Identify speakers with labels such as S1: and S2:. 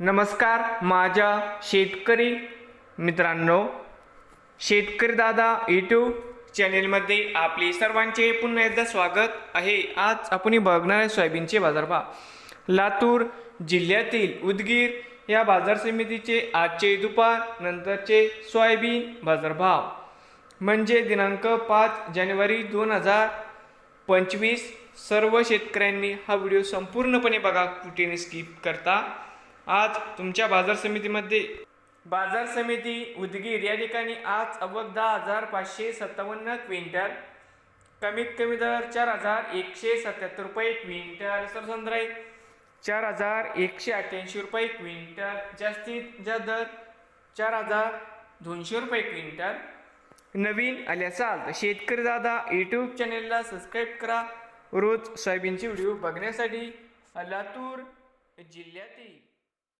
S1: नमस्कार माझ्या शेतकरी मित्रांनो शेतकरी दादा यूट्यूब चॅनेलमध्ये आपले सर्वांचे पुन्हा एकदा स्वागत आहे. आज आपण बघणार आहे सोयाबीनचे बाजारभाव लातूर जिल्ह्यातील उदगीर या बाजार समितीचे आजचे दुपार नंतरचे सोयाबीन बाजारभाव म्हणजे दिनांक पाच जानेवारी दोन हजार पंचवीस सर्व शेतकऱ्यांनी हा व्हिडिओ संपूर्णपणे बघा कुठेने स्किप करता. आज तुमच्या बाजार समितीमध्ये बाजार समिती उदगीर या ठिकाणी आज अवघ दहा हजार पाचशे सत्तावन्न क्विंटल कमीत कमी दर चार हजार एकशे सत्याहत्तर रुपये क्विंटल सरसंद्राई चार हजार एकशे अठ्ठ्याऐंशी रुपये क्विंटल जास्तीत जास्त दर चार हजार दोनशे रुपये क्विंटल. नवीन आले असाल तर शेतकरी दादा यूट्यूब चॅनेलला सबस्क्राईब करा. रोज सोयाबीनचे व्हिडिओ बघण्यासाठी लातूर जिल्ह्यातील